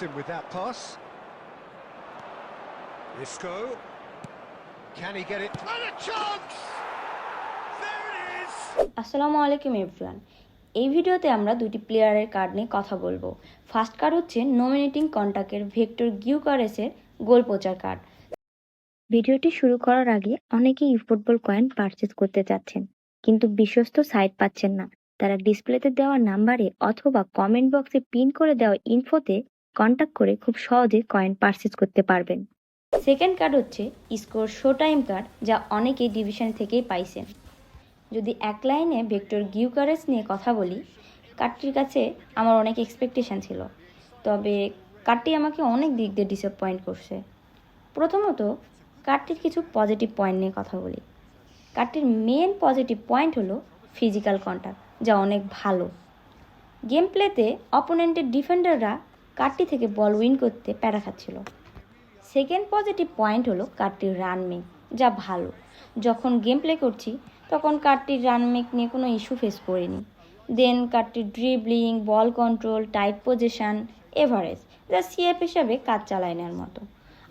him with that pass. Isco. Can he get it? And a chance! There it is! আসসালামু আলাইকুম everyone এই ভিডিওতে আমরা দুটি প্লেয়ারের কার্ড নিয়ে কথা বলব ফার্স্ট কার্ড হচ্ছে নমিনেটিং কন্টাক্টের ভেক্টর গিউকারেসের গোল পোচার কার্ড ভিডিওটি শুরু করার আগে অনেকেই ফুটবল কয়েন পারচেজ করতে চাচ্ছেন কিন্তু বিশ্বস্ত সাইট পাচ্ছেন না তারা ডিসপ্লেতে দেওয়া নাম্বারে অথবা কমেন্ট বক্সে পিন করে দেওয়া ইনফোতে কন্ট্যাক্ট করে খুব সহজে কয়েন পারচেজ করতে পারবেন। সেকেন্ড কার্ড হচ্ছে স্কোর শো টাইম কার্ড যা অনেকেই ডিভিশন থেকেই পাইছেন। যদি এক লাইনে ভেক্টর গিউকারেস নিয়ে কথা বলি কার্ডটির কাছে আমার অনেক এক্সপেকটেশন ছিল। তবে কার্ডটি আমাকে অনেক দিক দিয়ে ডিসঅ্যাপয়েন্ট করছে। প্রথমত কার্ডটির কিছু পজিটিভ পয়েন্ট নিয়ে কথা বলি। কার্ডটির মেন পজিটিভ পয়েন্ট হলো ফিজিক্যাল কন্ট্যাক্ট যা অনেক ভালো। গেম প্লেতে অপোনেন্টের ডিফেন্ডাররা কার্ডটি থেকে বল উইন করতে প্যারা খাচ্ছিল। সেকেন্ড পজিটিভ পয়েন্ট হলো কার্ডটির রান মেক যা ভালো। যখন গেম প্লে করছি, তখন কার্ডটির রান মেক নিয়ে কোনো ইস্যু ফেস করিনি। Then কার্ডটির dribbling, ball control, tight position, average, যা সিএফ হিসাবে কাজ চালায় নেওয়ার মতো।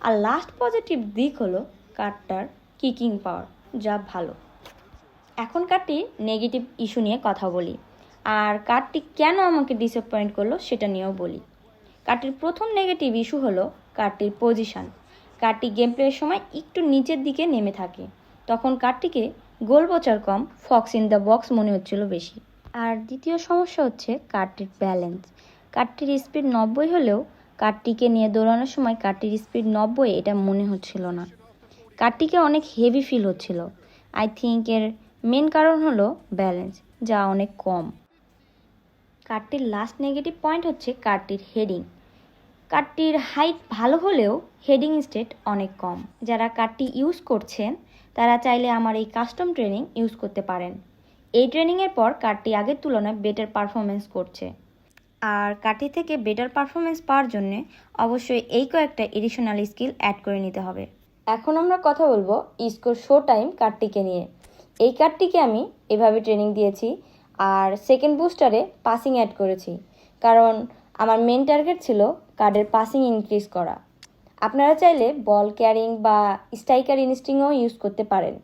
আর লাস্ট পজিটিভ দিক হলো কার্ডটার কিকিং পাওয়ার, যা ভালো। এখন কার্ডটির নেগেটিভ ইস্যু নিয়ে কথা বলি, আর কার্ডটি কেন আমাকে ডিসঅ্যাপয়েন্ট করল সেটা নিয়েও বলি। কার্ডটির প্রথম নেগেটিভ ইস্যু হলো কার্ডটির পজিশন কার্ডটি গেম প্লের সময় একটু নিচের দিকে নেমে থাকে। তখন কার্ডটিকে গোল বচার কম ফক্স ইন দ্য বক্স মনে হচ্ছিল বেশি। আর দ্বিতীয় সমস্যা হচ্ছে কার্ডটির ব্যালেন্স কার্ডটির স্পিড নব্বই হলেও কার্ডটিকে নিয়ে দৌড়ানোর সময় কার্ডটির স্পিড নব্বই এটা মনে হচ্ছিল না। কার্ডটিকে অনেক হেভি ফিল হচ্ছিল। আই থিঙ্ক এর মেন কারণ হলো ব্যালেন্স যা অনেক কম। কার্ডটির লাস্ট নেগেটিভ পয়েন্ট হচ্ছে কার্ডটির হেডিং কার্ডটির হাইট ভালো হলেও হেডিং স্টেট অনেক কম। যারা কার্ডটি ইউজ করছেন, তারা চাইলে আমার এই কাস্টম ট্রেনিং ইউজ করতে পারেন। এই ট্রেনিংয়ের পর কার্ডটি আগের তুলনায় বেটার পারফরমেন্স করছে। আর কার্ডটি থেকে বেটার পারফরমেন্স পাওয়ার জন্য অবশ্যই এই কয়েকটা এডিশনাল স্কিল অ্যাড করে নিতে হবে। এখন আমরা কথা বলব ইস্কোর শো টাইম কার্ডটিকে নিয়ে। এই কার্ডটিকে আমি এভাবে ট্রেনিং দিয়েছি, আর সেকেন্ড বুস্টারে পাসিং অ্যাড করেছি। কারণ আমার মেন টার্গেট ছিল কার্ডের পাসিং ইনক্রিজ করা। আপনারা চাইলে বল ক্যারিং বা স্ট্রাইকার ইনস্টিংও ইউজ করতে পারেন।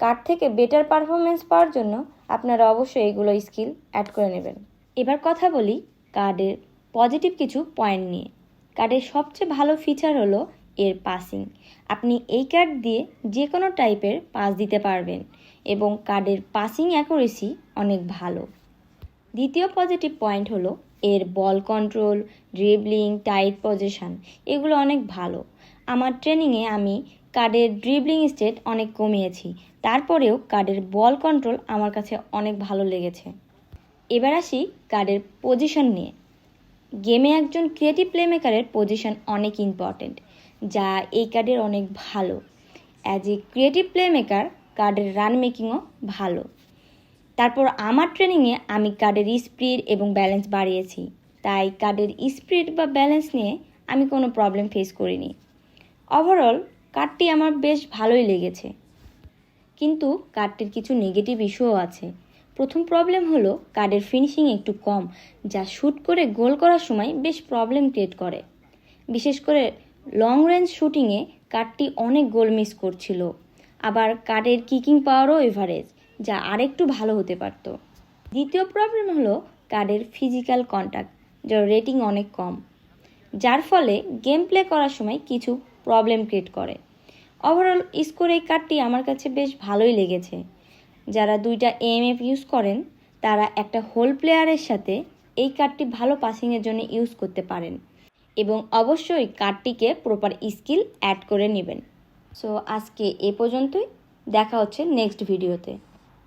কার্ড থেকে বেটার পারফরমেন্স পাওয়ার জন্য আপনারা অবশ্যই এগুলো স্কিল অ্যাড করে নেবেন। এবার কথা বলি কার্ডের পজিটিভ কিছু পয়েন্ট নিয়ে। কার্ডের সবচেয়ে ভালো ফিচার হলো এর পাসিং আপনি এই কার্ড দিয়ে যে কোনো টাইপের পাস দিতে পারবেন এবং কার্ডের পাসিং অ্যাকুরেসি অনেক ভালো। দ্বিতীয় পজিটিভ পয়েন্ট হলো এর ball control dribbling tight position এগুলো অনেক ভালো। আমার ট্রেনিংয়ে আমি কার্ডের ড্রিবলিং স্টেট অনেক কমিয়েছি, তারপরেও কার্ডের বল কন্ট্রোল আমার কাছে অনেক ভালো লেগেছে। এবার আসি কার্ডের পজিশন নিয়ে। গেমে একজন ক্রিয়েটিভ প্লেমেকারের পজিশন অনেক ইম্পর্ট্যান্ট যা এই কার্ডের অনেক ভালো। অ্যাজ এ ক্রিয়েটিভ প্লেমেকার কার্ডের রান মেকিংও ভালো। তারপর আমার ট্রেনিংয়ে আমি কার্ডের স্পিড এবং ব্যালেন্স বাড়িয়েছি। তাই কার্ডের স্পিড বা ব্যালেন্স নিয়ে আমি কোনো প্রবলেম ফেস করিনি। ওভারঅল কার্ডটি আমার বেশ ভালোই লেগেছে। কিন্তু কার্ডটির কিছু নেগেটিভ ইস্যুও আছে। প্রথম প্রবলেম হলো কার্ডের ফিনিশিং একটু কম, যা শ্যুট করে গোল করার সময় বেশ প্রবলেম ক্রিয়েট করে। বিশেষ করে লং রেঞ্জ শ্যুটিংয়ে কার্ডটি অনেক গোল মিস করছিল। আবার কার্ডের কিকিং পাওয়ারও এভারেজ যা আরেকটু ভালো হতে পারত। দ্বিতীয় প্রবলেম হলো কার্ডের ফিজিক্যাল কন্ট্যাক্ট যার রেটিং অনেক কম, যার ফলে গেম প্লে করার সময় কিছু প্রবলেম ক্রিয়েট করে। ওভারঅল স্কোর এই কার্ডটি আমার কাছে বেশ ভালোই লেগেছে। যারা দুইটা এএমএফ ইউজ করেন, তারা একটা হোল প্লেয়ারের সাথে এই কার্ডটি ভালো পাসিংয়ের জন্য ইউজ করতে পারেন এবং অবশ্যই কার্ডটিকে প্রপার স্কিল অ্যাড করে নেবেন। সো আজকে এ পর্যন্তই। দেখা হচ্ছে নেক্সট ভিডিওতে